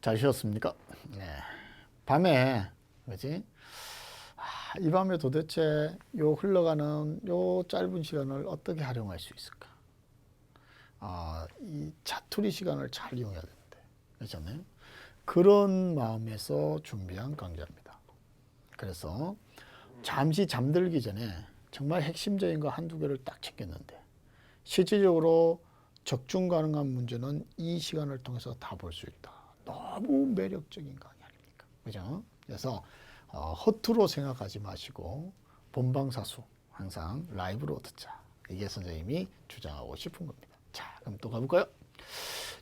잘 쉬었습니까? 네. 밤에, 그지? 아, 이 밤에 도대체 요 흘러가는 요 짧은 시간을 어떻게 활용할 수 있을까? 아, 이 자투리 시간을 잘 이용해야 되는데. 그렇잖아요? 그런 마음에서 준비한 강좌입니다. 그래서 잠시 잠들기 전에 정말 핵심적인 거 한두 개를 딱 챙겼는데 실질적으로 적중 가능한 문제는 이 시간을 통해서 다 볼 수 있다. 너무 매력적인 강의 아닙니까? 그죠? 그래서 어, 허투루 생각하지 마시고 본방사수 항상 라이브로 듣자. 이게 선생님이 주장하고 싶은 겁니다. 자, 그럼 또 가볼까요?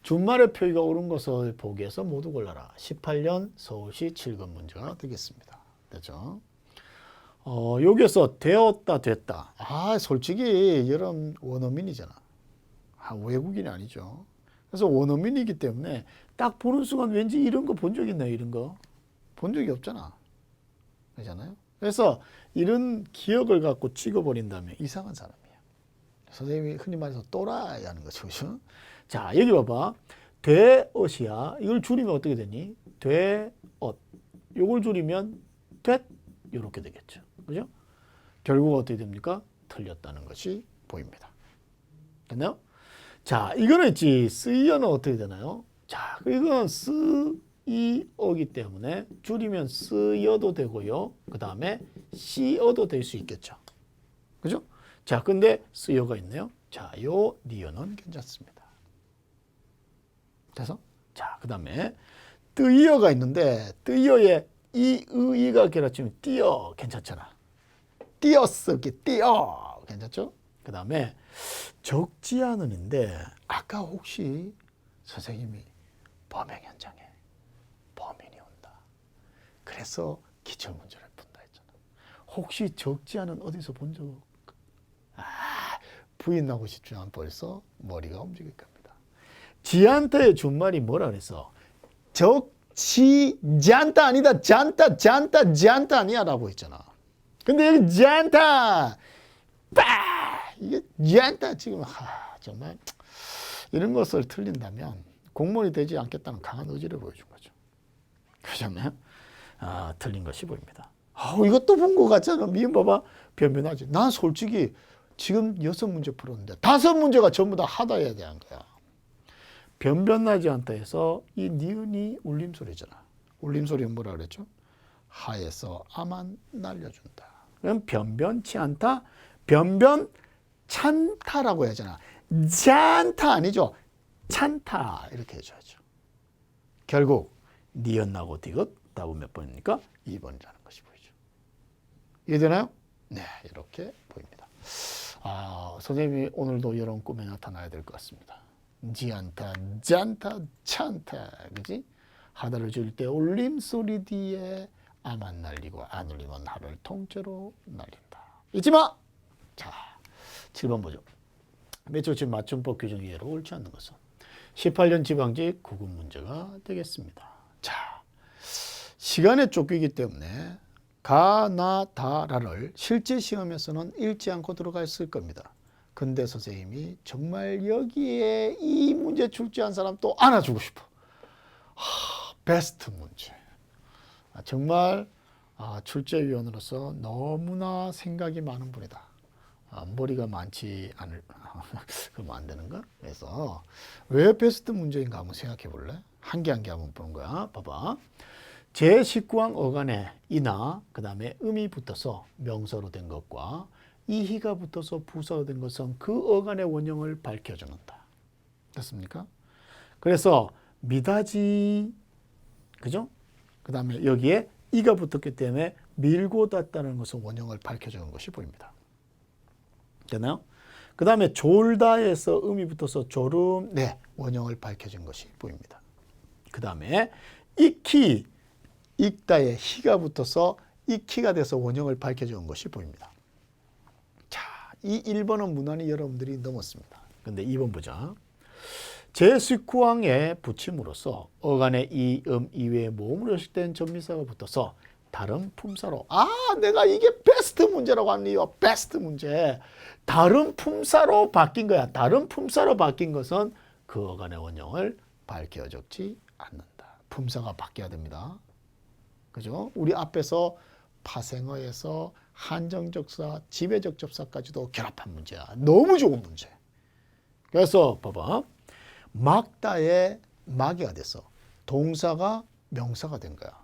준말의 표기가 옳은 것을 보기에서 모두 골라라. 18년 서울시 7급 문제가 되겠습니다. 됐죠? 어, 여기에서 되었다, 됐다. 아, 솔직히 여러분 원어민이잖아. 아, 외국인이 아니죠. 그래서 원어민이기 때문에 딱 보는 순간 왠지 이런 거 본 적 있나요? 이런 거. 본 적이 없잖아. 그렇잖아요. 그래서 이런 기억을 갖고 찍어버린다면 이상한 사람이에요. 선생님이 흔히 말해서 또라이 하는 거죠. 그죠? 자, 여기 봐봐. 되엇이야. 이걸 줄이면 어떻게 되니? 되엇. 요걸 줄이면 됐. 요렇게 되겠죠. 그죠? 결국 어떻게 됩니까? 틀렸다는 것이 보입니다. 됐나요? 자, 이거는 있지. 쓰이어는 어떻게 되나요? 자, 이건 쓰이어기 때문에 줄이면 쓰여도 되고요. 그 다음에 씨어도 될 수 있겠죠. 그죠? 자, 근데 쓰여가 있네요. 자, 요 니어는 괜찮습니다. 돼서 자, 그 다음에 뜨이어가 있는데 뜨이어에 이 의이가 결합치면 띄어 괜찮잖아. 이렇게 띄어 괜찮죠? 그 다음에 적지 않은인데 아까 혹시 선생님이 범행 현장에 범인이 온다. 그래서 기출 문제를 푼다 했잖아. 혹시 적지 않은 어디서 본 적? 아, 부인하고 싶지 않 벌써 머리가 움직일 겁니다. 지한테의 준말이 뭐라 그래서 적지 잔타 아니다 잔타 잔타 잔타 아니야라고 했잖아. 근데 여기 잔타 빠 이게 잔타 지금 하, 정말 이런 것을 틀린다면 공무원이 되지 않겠다는 강한 의지를 보여준 거죠. 그렇잖아요? 아, 틀린 것이 보입니다. 아, 이것도 본 것 같잖아. 미음 봐봐. 변변하지. 난 솔직히 지금 여섯 문제 풀었는데 다섯 문제가 전부 다 하다에 대한 거야. 변변하지 않다 해서 이 니은이 울림소리잖아. 울림소리는 뭐라 그랬죠? 하에서 아만 날려준다. 그럼 변변치 않다? 변변 찬타라고 해야잖아. 잔타 아니죠. 찬타 이렇게 해줘야죠. 결국 니은 나고 디귿 답은 몇 번입니까? 2번이라는 것이 보이죠. 이해되나요? 네, 이렇게 보입니다. 아, 선생님이 오늘도 이런 꿈에 나타나야 될 것 같습니다. 지안타, 잔타, 찬타, 그지? 하다를 줄때 울림 소리 뒤에 아만 날리고 안 울리면 하를 통째로 날린다. 잊지 마! 자, 7번 보죠. 매초집 맞춤법 규정 이해로 옳지 않는 것은 18년 지방직 구급 문제가 되겠습니다. 자, 시간에 쫓기기 때문에 가, 나, 다, 라를 실제 시험에서는 읽지 않고 들어갔을 겁니다. 근데 선생님이 정말 여기에 이 문제 출제한 사람 또 안아주고 싶어. 하, 베스트 문제. 아, 정말 아, 출제위원으로서 너무나 생각이 많은 분이다. 아, 머리가 많지 않을 그러면 안 되는가? 그래서 왜 베스트 문제인가 한번 생각해 볼래? 한 개 한 개 한번 보는 거야. 봐봐. 제19항 어간에 이나 그 다음에 음이 붙어서 명사로 된 것과 이희가 붙어서 부사로 된 것은 그 어간의 원형을 밝혀주는다. 됐습니까? 그래서 미다지 그죠? 그 다음에 여기에 이가 붙었기 때문에 밀고 닫다는 것은 원형을 밝혀주는 것이 보입니다. 되나요? 그 다음에 졸다에서 음이 붙어서 졸음, 네, 원형을 밝혀준 것이 보입니다. 그 다음에 익히, 익다에 희가 붙어서 익히가 돼서 원형을 밝혀준 것이 보입니다. 자, 이 1번은 무난히 여러분들이 넘었습니다. 근데 2번 보자. 제19항에 붙임으로써 어간에 이, 음, 이외에 모음으로 시된 전미사가 붙어서 다른 품사로 아 내가 이게 베스트 문제라고 하는 이유 베스트 문제 다른 품사로 바뀐 거야 다른 품사로 바뀐 것은 그 어간의 원형을 밝혀 적지 않는다 품사가 바뀌어야 됩니다. 그죠? 우리 앞에서 파생어에서 한정적사, 지배적 접사까지도 결합한 문제야. 너무 좋은 문제. 그래서 봐봐. 막다의 막이가 됐어. 동사가 명사가 된 거야.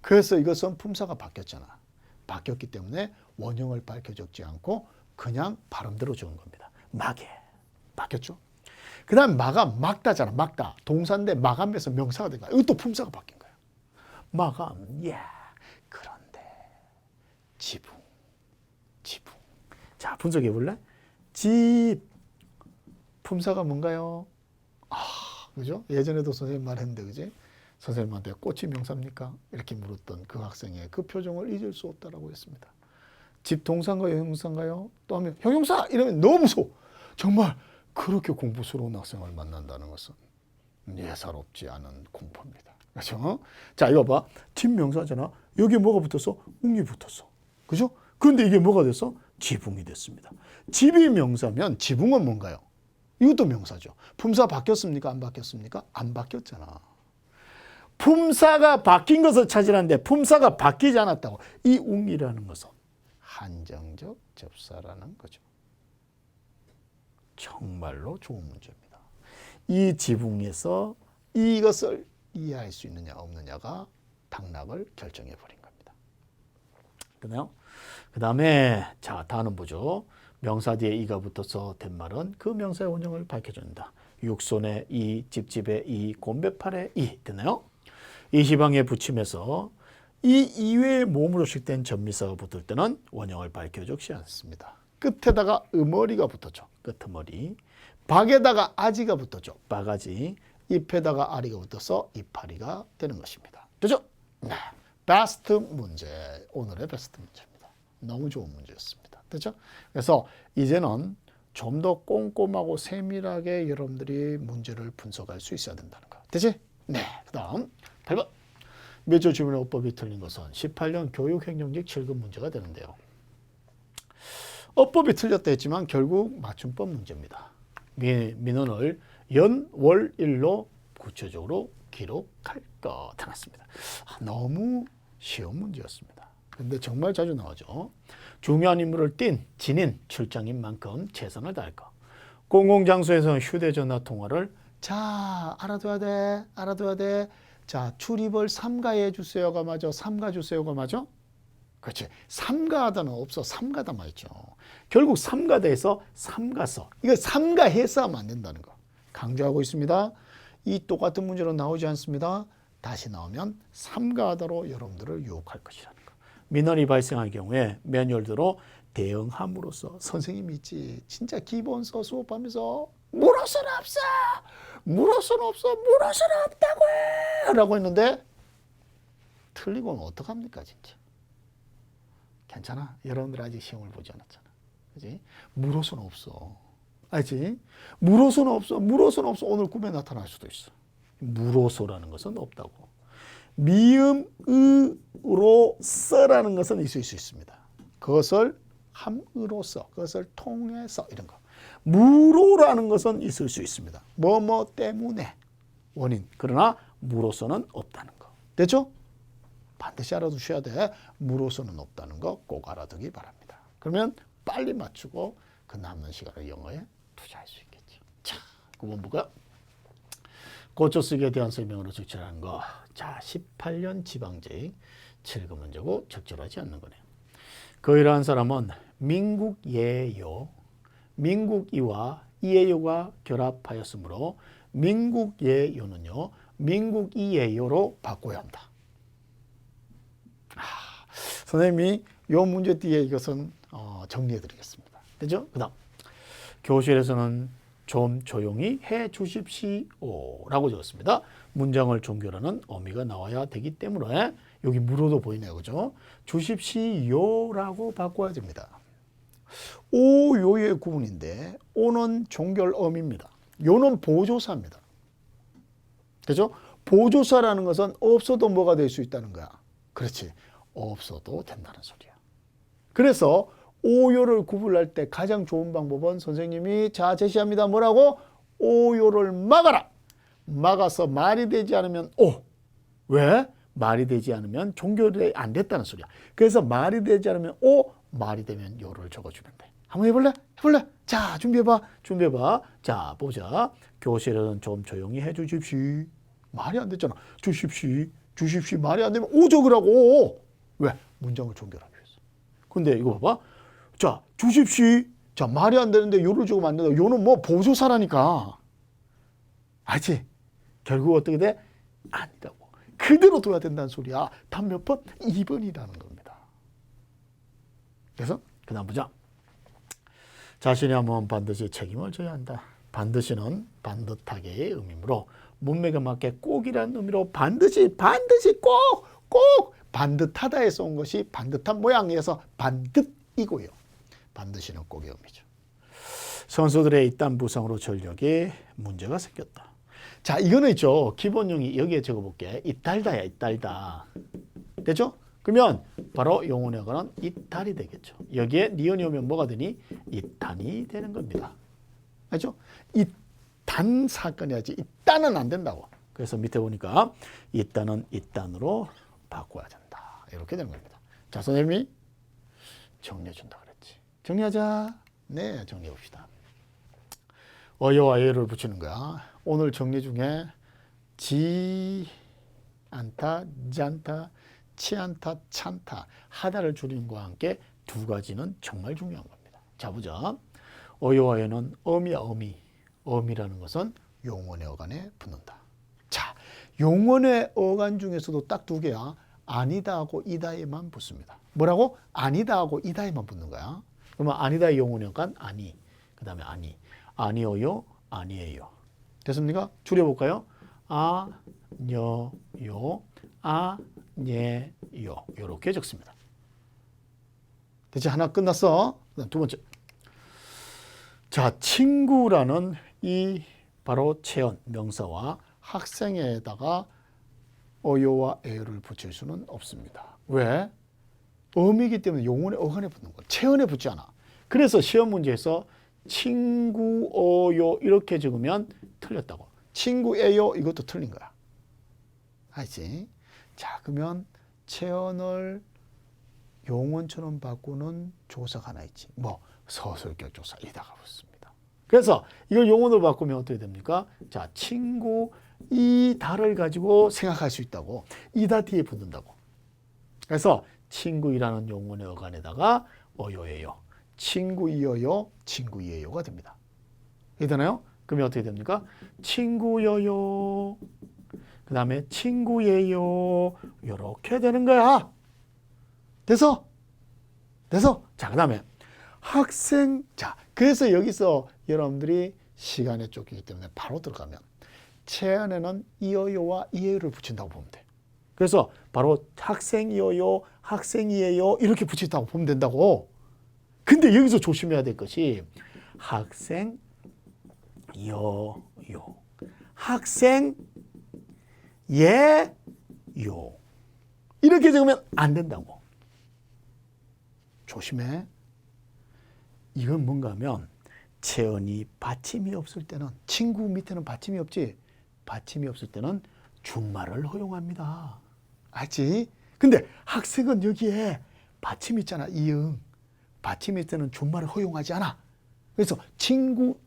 그래서 이것은 품사가 바뀌었잖아. 바뀌었기 때문에 원형을 밝혀 적지 않고 그냥 발음대로 적은 겁니다. 막에 바뀌었죠. 그 다음 마감, 막다잖아. 막다. 동사인데 마감에서 명사가 된 거야. 이것도 품사가 바뀐 거야. 마감, 예. 그런데 지붕, 지붕. 자, 분석해 볼래? 집, 품사가 뭔가요? 아, 그죠? 예전에도 선생님 말했는데, 그지? 선생님한테 꽃이 명사입니까? 이렇게 물었던 그 학생의 그 표정을 잊을 수 없다라고 했습니다. 집 동사인가요? 형용사인가요? 또 하면 형용사! 이러면 너무 무서워. 정말 그렇게 공부스러운 학생을 만난다는 것은 예사롭지 않은 공포입니다. 그렇죠? 자, 이거 봐. 집 명사잖아. 여기 뭐가 붙었어? 웅이 붙었어. 그죠? 그런데 이게 뭐가 됐어? 지붕이 됐습니다. 집이 명사면 지붕은 뭔가요? 이것도 명사죠. 품사 바뀌었습니까? 안 바뀌었습니까? 안 바뀌었잖아. 품사가 바뀐 것을 찾으라는데 품사가 바뀌지 않았다고. 이 웅이라는 것은 한정적 접사라는 거죠. 정말로 좋은 문제입니다. 이 지붕에서 이것을 이해할 수 있느냐 없느냐가 당락을 결정해 버린 겁니다. 그나요? 그 다음에 자 다음 보죠. 명사 뒤에 이가 붙어서 된 말은 그 명사의 원형을 밝혀준다. 육손의 이, 집집의 이, 곤배팔의 이 되나요? 이 시방에 붙임에서 이 이외의 몸으로 식된 전미사가 붙을 때는 원형을 밝혀주지 않습니다. 끝에다가 음어리가 붙었죠. 끝머리. 박에다가 아지가 붙었죠. 바가지. 잎에다가 아리가 붙어서 이파리가 되는 것입니다. 되죠? 네. 베스트 문제. 오늘의 베스트 문제입니다. 너무 좋은 문제였습니다. 되죠? 그래서 이제는 좀 더 꼼꼼하고 세밀하게 여러분들이 문제를 분석할 수 있어야 된다는 거. 되지? 네. 그 다음 8번. 몇조 주민의 어법이 틀린 것은 18년 교육행정직 7급 문제가 되는데요. 어법이 틀렸다 했지만 결국 맞춤법 문제입니다. 미, 민원을 연, 월, 일로 구체적으로 기록할 것 해놨습니다. 아, 너무 쉬운 문제였습니다. 근데 정말 자주 나오죠. 중요한 인물을 띈 진인 출장인 만큼 최선을 다할 것. 공공장소에서 휴대전화 통화를 자 알아둬야 돼 알아둬야 돼. 자 출입을 삼가해 주세요가 맞아 삼가 주세요가 맞아? 그렇지. 삼가하다는 없어. 삼가다만 있죠. 결국 삼가다에서 삼가서. 이거 삼가해서 된다는 거. 강조하고 있습니다. 이 똑같은 문제로 나오지 않습니다. 다시 나오면 삼가하다로 여러분들을 유혹할 것이라는 거. 민원이 발생할 경우에 매뉴얼대로 대응함으로써 선생님이 있지. 진짜 기본서 수업하면서 물어서는 없어. 물어서는 없어. 물어서는 없다고 해. 라고 했는데 틀리고는 어떡합니까 진짜. 괜찮아. 여러분들 아직 시험을 보지 않았잖아. 그지? 물어서는 없어. 알지? 물어서는 없어. 물어서는 없어. 오늘 꿈에 나타날 수도 있어. 물어서라는 것은 없다고. 미음, 으로 써라는 것은 있을 수 있습니다. 그것을 함으로써, 그것을 통해서 이런 거. 무로라는 것은 있을 수 있습니다. 뭐뭐 때문에 원인. 그러나 무로서는 없다는 거. 됐죠? 반드시 알아두셔야 돼. 무로서는 없다는 거 꼭 알아두기 바랍니다. 그러면 빨리 맞추고 그 남는 시간을 영어에 투자할 수 있겠죠. 자, 9번부가 고쳐 쓰기에 대한 설명으로 적절한 거. 자, 18년 지방직 7급 문제고 적절하지 않는 거네요. 그 이러한 사람은 민국 예요, 민국 이와 이예요가 결합하였으므로 민국 예요는요, 민국 이예요로 바꿔야 한다. 선생님이 이 문제 뒤에 이것은 어, 정리해 드리겠습니다. 되죠? 그 다음. 교실에서는 좀 조용히 해 주십시오 라고 적었습니다. 문장을 종결하는 어미가 나와야 되기 때문에 여기 물어도 보이네요. 그죠? 주십시오 라고 바꿔야 됩니다. 오, 요의 구문인데 오는 종결 어미입니다. 요는 보조사입니다. 그죠? 보조사라는 것은 없어도 뭐가 될 수 있다는 거야. 그렇지. 없어도 된다는 소리야. 그래서 오요를 구분할 때 가장 좋은 방법은 선생님이 자 제시합니다. 뭐라고? 오요를 막아라. 막아서 말이 되지 않으면 오. 왜? 말이 되지 않으면 종결이 안 됐다는 소리야. 그래서 말이 되지 않으면 오, 말이 되면 요를 적어주면 돼. 한번 해볼래? 해볼래? 자, 준비해봐. 준비해봐. 자, 보자. 교실은 좀 조용히 해주십시. 말이 안 됐잖아. 주십시. 주십시. 말이 안 되면 오 적으라고. 왜? 문장을 종결하기 위해서. 근데 이거 봐봐. 자, 주십시. 자, 말이 안 되는데 요를 안 된다. 요는 뭐 보조사라니까. 알지? 결국 어떻게 돼? 아니라고. 그대로 둬야 된다는 소리야. 답몇 번? 2번이라는 겁니다. 그래서 그 다음 보자. 자신이 하면 반드시 책임을 져야 한다. 반드시는 반듯하게의 의미로 문맥에 맞게 꼭이라는 의미로 반드시 반드시 꼭 꼭 반듯하다에서 온 것이 반듯한 모양이어서 반듯이고요. 반드시는 꼭의 의미죠. 선수들의 이딴 부상으로 전력에 문제가 생겼다. 자, 이거는 있죠. 기본용이 여기에 적어볼게. 이달다야, 이달다. 됐죠? 그러면 바로 용언에 관한 이탈이 되겠죠. 여기에 니은이 오면 뭐가 되니? 이탄이 되는 겁니다. 알죠? 이단 사건이야지. 이딴은 안 된다고. 그래서 밑에 보니까 이딴은 이딴으로 바꿔야 된다. 이렇게 되는 겁니다. 자, 선생님이 정리해 준다 그랬지. 정리하자. 네, 정리해 봅시다. 어여와 예를 붙이는 거야. 오늘 정리 중에 지 않다, 지 않다, 치 않다, 찬다 하다를 줄인 것과 함께 두 가지는 정말 중요한 겁니다. 자 보자. 어여와 예는 어미야 어미. 어미라는 것은 용언의 어간에 붙는다. 자, 용언의 어간 중에서도 딱 두 개야. 아니다하고 이다에만 붙습니다. 뭐라고? 아니다하고 이다에만 붙는 거야. 그러면 아니다의 용언의 어간 아니. 그 다음에 아니. 아니어요, 아니에요. 됐습니까? 줄여볼까요? 아, 녀, 요, 아, 예, 요. 요렇게 적습니다. 됐지? 하나 끝났어. 두 번째. 자, 친구라는 이 바로 체언 명사와 학생에다가 어요와 에요를 붙일 수는 없습니다. 왜? 어미이기 때문에 용언의 어간에 붙는 거야. 체언에 붙지 않아. 그래서 시험 문제에서 친구 어요 이렇게 적으면 틀렸다고. 친구예요 이것도 틀린 거야. 알지? 자, 그러면 체언을 용언처럼 바꾸는 조사가 하나 있지. 뭐 서술격 조사 이다가 붙습니다. 그래서 이걸 용언으로 바꾸면 어떻게 됩니까? 자, 친구 이다를 가지고 생각할 수 있다고. 이다 뒤에 붙는다고. 그래서 친구이라는 용언의 어간에다가 어요예요. 친구이어요, 친구이에요가 됩니다. 이해되나요? 그러면 어떻게 됩니까? 친구여요. 그 다음에 친구예요. 이렇게 되는 거야. 돼서? 돼서? 자, 그 다음에 학생. 자, 그래서 여기서 여러분들이 시간에 쫓기기 때문에 바로 들어가면 체안에는 이어요와 이에요를 붙인다고 보면 돼. 그래서 바로 학생이어요, 학생이에요 이렇게 붙인다고 보면 된다고. 근데 여기서 조심해야 될 것이 학생 여요 학생 예요. 이렇게 적으면 안 된다고. 조심해. 이건 뭔가 하면 체언이 받침이 없을 때는 친구 밑에는 받침이 없지. 받침이 없을 때는 준말을 허용합니다. 알지? 근데 학생은 여기에 받침 있잖아 이응. 받침일 때는 준말을 허용하지 않아. 그래서 친구,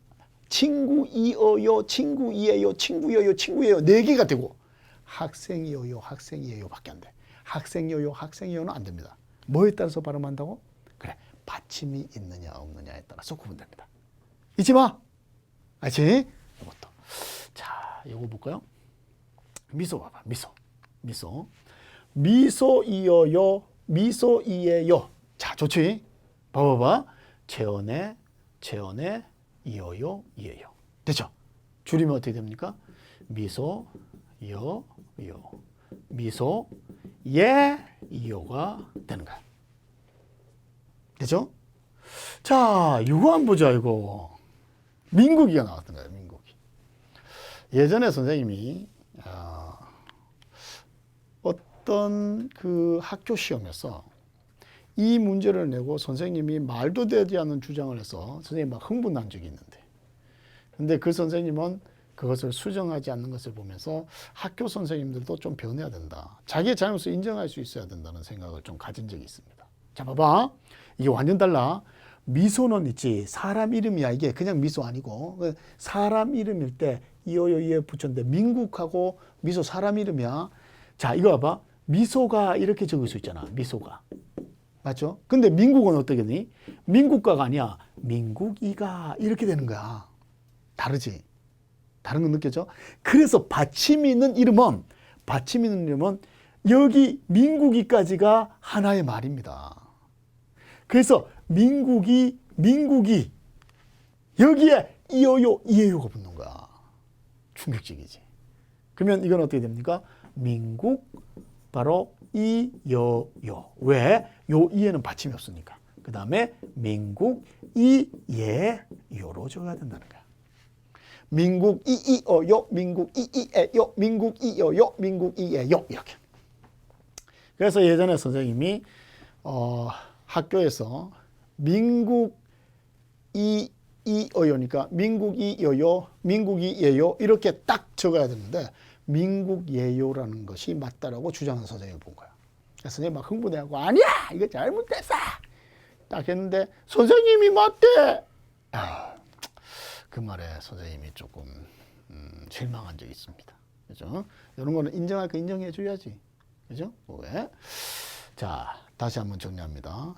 친구이어요, 친구이에요, 친구여요, 친구예요 네 개가 되고 학생이어요, 학생이에요밖에 안 돼. 학생이어요, 학생이요는 안 됩니다. 뭐에 따라서 발음한다고? 그래, 받침이 있느냐 없느냐에 따라서 구분됩니다. 잊지 마. 알지? 이것도. 자, 이거 볼까요? 미소 봐봐, 미소, 미소, 미소이어요, 미소이에요. 자, 좋지? 봐봐봐. 재원에, 재원에, 이어요, 이에요. 됐죠? 줄이면 어떻게 됩니까? 미소, 여, 요. 미소, 예, 이요가 되는 거야. 됐죠? 자, 이거 한번 보자, 이거. 민국이가 나왔던 거예요, 민국이. 예전에 선생님이, 어, 어떤 그 학교 시험에서 이 문제를 내고 선생님이 말도 되지 않는 주장을 해서 선생님이 막 흥분한 적이 있는데. 근데 그 선생님은 그것을 수정하지 않는 것을 보면서 학교 선생님들도 좀 변해야 된다. 자기의 잘못을 인정할 수 있어야 된다는 생각을 좀 가진 적이 있습니다. 자, 봐봐. 이게 완전 달라. 미소는 있지. 사람 이름이야. 이게 그냥 미소 아니고. 그 사람 이름일 때 이어요 이에 붙였는데 민국하고 미소 사람 이름이야. 자, 이거 봐봐. 미소가 이렇게 적을 수 있잖아. 미소가. 맞죠? 근데 민국은 어떻게 되니? 민국가가 아니야. 민국이가 이렇게 되는 거야. 다르지? 다른 거 느껴져? 그래서 받침 있는 이름은 받침 있는 이름은 여기 민국이까지가 하나의 말입니다. 그래서 민국이 민국이 여기에 이어요 이에요가 붙는 거야. 충격적이지. 그러면 이건 어떻게 됩니까? 민국 바로 이여요. 왜? 요 이에는 받침이 없으니까. 그 다음에 민국 이예요로 줘야 된다는 거야. 민국 이이어요, 민국 이이에요, 민국 이어요, 민국 이에요 이렇게. 그래서 예전에 선생님이 어, 학교에서 민국 이 이어요니까 민국 이어요, 민국 이예요 이렇게 딱 적어야 되는데 민국 예요라는 것이 맞다라고 주장하는 선생님을 본 거야. 그래서 선생님 막 흥분해하고 아니야 이거 잘못됐어 딱 했는데 선생님이 맞대. 아, 그 말에 선생님이 조금 음, 실망한 적이 있습니다. 그죠? 이런 거는 인정할 거 인정해 줘야지. 그죠? 왜? 자, 다시 한번 정리합니다.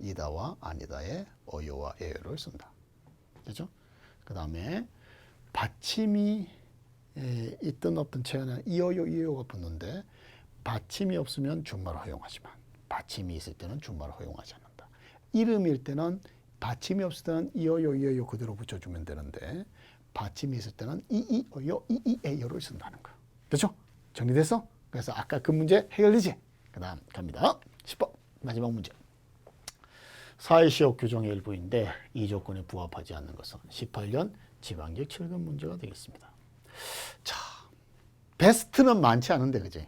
이다와 아니다의 어요와 예요를 쓴다. 그죠? 그 다음에 받침이 에, 있든 없든 최근에 이어요 이어요가 붙는데 받침이 없으면 준말을 허용하지만 받침이 있을 때는 준말을 허용하지 않는다. 이름일 때는 받침이 없을 때는 이어요 이어요 그대로 붙여주면 되는데 받침이 있을 때는 이이어요 이이에요를 쓴다는 거. 그렇죠? 정리됐어? 그래서 아까 그 문제 해결되지? 그 다음 갑니다. 10번 마지막 문제. 사회시효 규정의 일부인데 이 조건에 부합하지 않는 것은 18년 지방직 7급 문제가 되겠습니다. 자, 베스트는 많지 않은데 그지?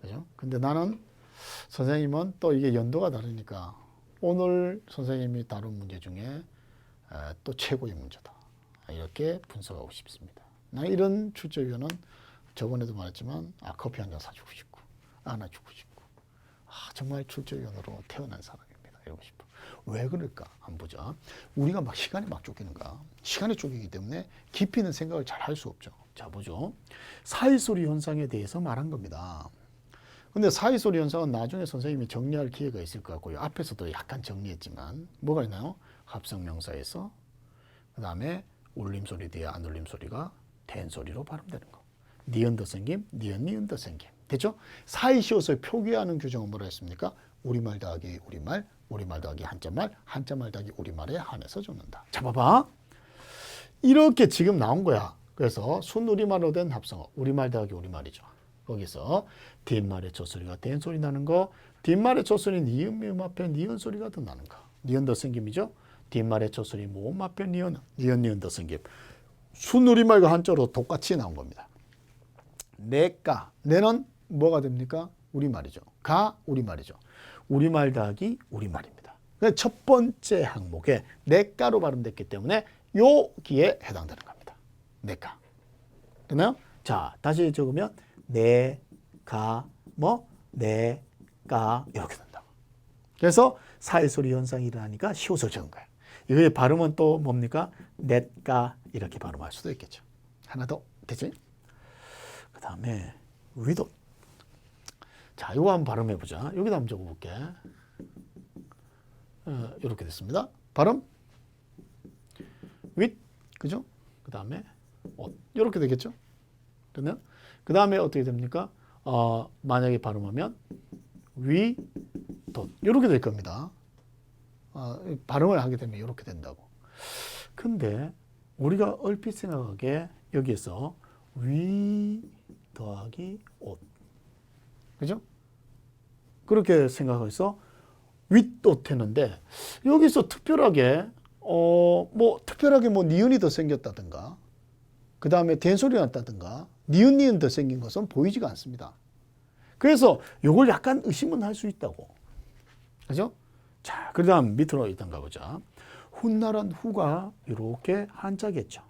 그죠? 근데 나는 선생님은 또 이게 연도가 다르니까 오늘 선생님이 다룬 문제 중에 에, 또 최고의 문제다. 이렇게 분석하고 싶습니다. 나 이런 출제위원은 저번에도 말했지만 아 커피 한 잔 사주고 싶고 안아주고 싶고 아 정말 출제위원으로 태어난 사람입니다. 이러고 싶어. 왜 그럴까? 안 보자. 우리가 막 시간이 막 쫓기는가? 시간이 쫓기기 때문에 깊이 있는 생각을 잘 할 수 없죠. 자 보죠. 사이소리 현상에 대해서 말한 겁니다. 근데 사이소리 현상은 나중에 선생님이 정리할 기회가 있을 것 같고요. 앞에서도 약간 정리했지만 뭐가 있나요? 합성 명사에서 그 다음에 울림 소리 뒤에 안 울림 소리가 된 소리로 발음되는 거. 니은더 생김, 니은 니은더 생김. 됐죠? 사이시옷을 표기하는 규정은 뭐라 했습니까? 우리말 더하기 우리말, 우리말 더하기 한자말, 한자말 더하기 우리말에 한해서 적는다. 자, 봐봐. 이렇게 지금 나온 거야. 그래서 순우리말로 된 합성어, 우리말 더하기 우리말이죠. 거기서 뒷말에 젖소리가 된 소리 나는 거, 뒷말에 젖소리 니은 미음 앞에 니은 소리가 더 나는 거. 니은 더 생김이죠. 뒷말에 젖소리 모음 앞에 니은, 니은 니은 더 생김. 순우리말과 한자로 똑같이 나온 겁니다. 내가, 내는 뭐가 됩니까? 우리말이죠. 가 우리말이죠. 우리말 더하기 우리말입니다. 첫 번째 항목에 내가로 발음됐기 때문에 여기에 해당되는 겁니다. 내가. 됐나요? 자, 다시 적으면 내가 뭐 내가 이렇게 된다고. 그래서 사회소리 현상이 일어나니까 시옷을 적은 거예요. 이거의 발음은 또 뭡니까? 넷가 이렇게 발음할 수도 있겠죠. 하나 더 되지? 그 다음에 위도. 자, 이거 한번 발음해 보자. 여기다 한번 적어볼게. 어, 이렇게 됐습니다. 발음 윗, 그죠? 그 다음에 옷 이렇게 되겠죠? 그러면 그 다음에 어떻게 됩니까? 어, 만약에 발음하면 위, 덧 이렇게 될 겁니다. 어, 발음을 하게 되면 이렇게 된다고. 근데 우리가 얼핏 생각하기에 여기에서 위 더하기 옷 그죠? 그렇게 생각해서 윗옷 했는데 여기서 특별하게 어 뭐 특별하게 뭐 니은이 더 생겼다든가 그 다음에 된소리 났다든가 니은 니은 더 생긴 것은 보이지가 않습니다. 그래서 요걸 약간 의심은 할 수 있다고. 그죠? 자, 그 다음 밑으로 일단 가보자. 훗날은 후가 이렇게 한자겠죠.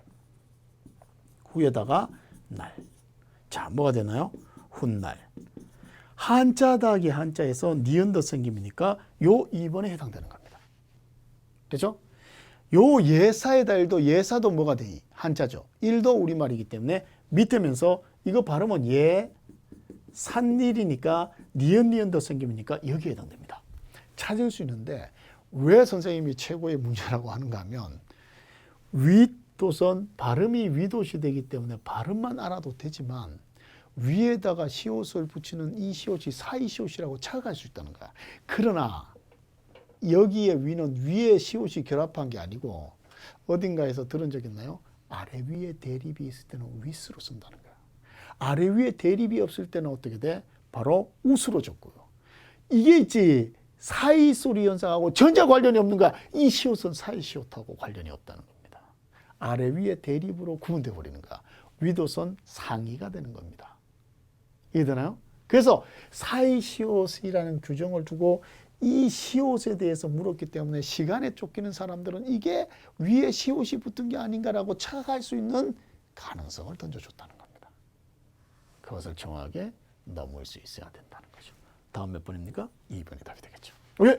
후에다가 날. 자, 뭐가 되나요? 훗날. 한자 더하기 한자에서 니은 더 생김이니까 요 2번에 해당되는 겁니다. 되죠? 요 예사의 달도 예사도 뭐가 돼? 한자죠. 일도 우리말이기 때문에 밑에면서 이거 발음은 예 산일이니까 니은 니은 더 생김이니까 여기에 해당됩니다. 찾을 수 있는데 왜 선생님이 최고의 문제라고 하는가 하면 윗도선 발음이 위도시 되기 때문에 발음만 알아도 되지만 위에다가 시옷을 붙이는 이 시옷이 사이 시옷이라고 착각할 수 있다는 거야. 그러나 여기에 위는 위에 시옷이 결합한 게 아니고 어딘가에서 들은 적 있나요? 아래 위에 대립이 있을 때는 윗으로 쓴다는 거야. 아래 위에 대립이 없을 때는 어떻게 돼? 바로 우스로 적고요. 이게 있지 사이 소리 현상하고 전혀 관련이 없는 거야. 이 시옷은 사이 시옷하고 관련이 없다는 겁니다. 아래 위에 대립으로 구분돼 버리는 거야. 위도선 상이가 되는 겁니다. 이해되나요? 그래서 사이 시옷이라는 규정을 두고 이 시옷에 대해서 물었기 때문에 시간에 쫓기는 사람들은 이게 위에 시옷이 붙은 게 아닌가라고 착각할 수 있는 가능성을 던져줬다는 겁니다. 그것을 정확하게 넘을 수 있어야 된다는 거죠. 다음 몇 번입니까? 2번이 답이 되겠죠. 오케이.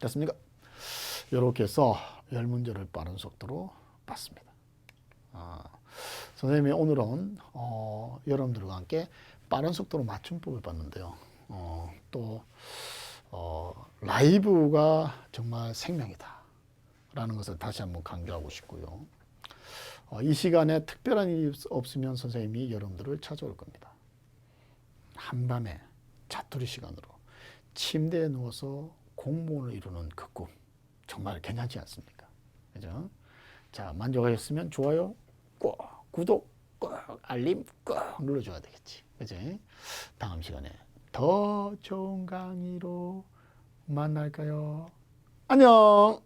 됐습니까? 이렇게 해서 열 문제를 빠른 속도로 봤습니다. 아, 선생님이 오늘은 어, 여러분들과 함께 빠른 속도로 맞춤법을 봤는데요. 어, 또 어, 라이브가 정말 생명이다. 라는 것을 다시 한번 강조하고 싶고요. 어, 이 시간에 특별한 일이 없으면 선생님이 여러분들을 찾아올 겁니다. 한밤에 자투리 시간으로 침대에 누워서 공무원을 이루는 그 꿈. 정말 괜찮지 않습니까? 그죠? 자, 만족하셨으면 좋아요 꼭, 구독 꼭, 알림 꼭 눌러줘야 되겠지. 그지? 다음 시간에 더 좋은 강의로 만날까요? 안녕!